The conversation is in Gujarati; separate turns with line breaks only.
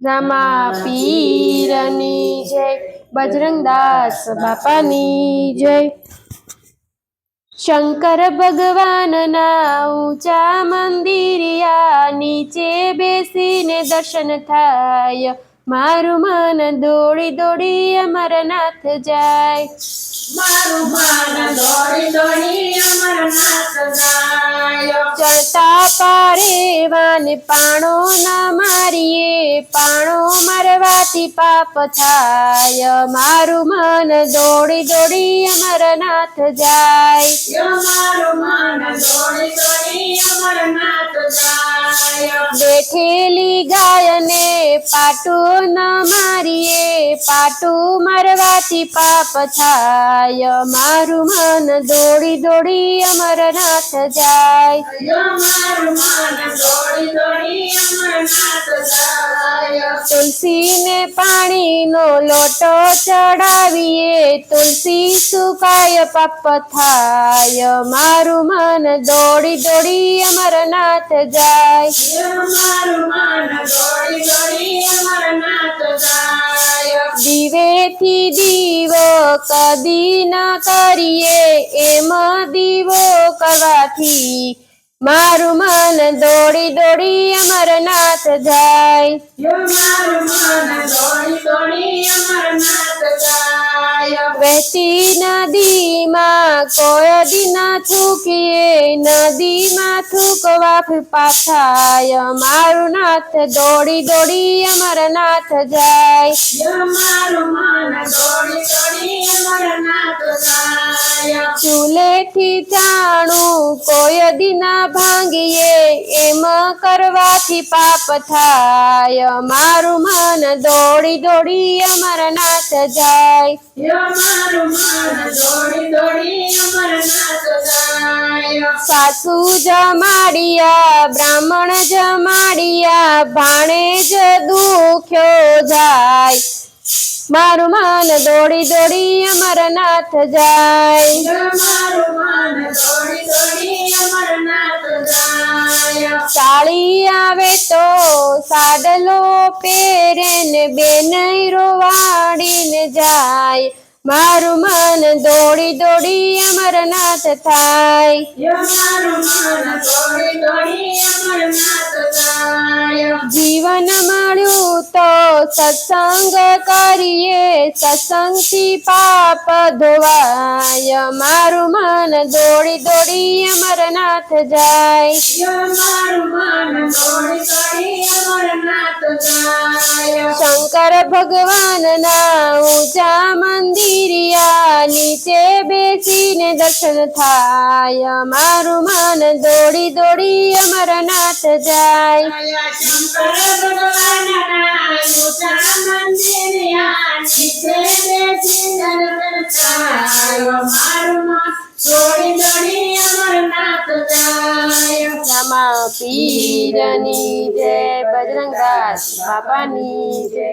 રામા પીરની જય બજરંગદાસ બાપાની જય. શંકર ભગવાનના ઊંચા મંદિરિયા નીચે બેસીને દર્શન થાય. મારું મન દોડી દોડી અમરનાથ જાય.
મારું મન દોડી દોડી અમરનાથ જાય.
ચડતા પારે વાને પાણો ના મારીએ પાણો મારવાથી પાપ થાય. મારું મન દોડી દોડી અમરનાથ જાય.
મારું મન દોડી દોડી અમરનાથ જાય.
બેઠેલી પાટું ન મારીએ, પાટું મારવાથી પાપ થાય. મારું મન દોડી દોડી અમરનાથ જાય. તુલસીને પાણીનો લોટો ચડાવીએ, તુલસી સુકાય પાપ થાય. મારું મન દોડી દોડી અમરનાથ જાય. કદી ના કરીએ એમ દીવો કરવાથી મારું મન દોડી દોડી અમરનાથ જાય.
વહેતી મારું
નદીમાં કોઈ ના થૂકીએ, નદીમાં થૂકવા પાછાય. મારું નાથ દોડી દોડી અમરનાથ જાય
યો મારું મન દોડી દોડી અમરનાથ જાય.
ચૂલેથી ચાણું કોઈ દી ના ભાંગીએ, એમ કરવાથી પાપ થાય. મારું મન દોડી દોડી અમરનાથ જાય.
મારું મન દોડી
સાસુ જમાડિયા બ્રાહ્મણ જમાડિયા ભાણેજ દુખ્યો જાય. મારું માન દોડી દોડી અમરનાથ જાય.
યો મારું મન દોડી દોડી અમરનાથ જાય
ચાળી આવે તો સાડલો પહેરે ને બેન રોવાડીને જાય. મારું મન દોડી દોડી અમરનાથ થાય. જીવન મળ્યું તો સત્સંગ કરીએ સત્સંગથી પાપ ધોવાય. મારું મન દોડી દોડી અમરનાથ જાય.
મારું મન દોડી દોડી અમરનાથ જાય
શંકર ભગવાનના ઊંચા મંદિરિયા નીચે બેસીને દર્શન થાય. અમારું મન દોડી દોડી અમરનાથ જાય.
શંકર ભગવાનના ઊંચા મંદિરિયા નીચે બેસીને દર્શન થાય અમારું મન દોડી દોડી અમરનાથ જાય.
પીરની જય બજરંગદાસ બાપાની જય.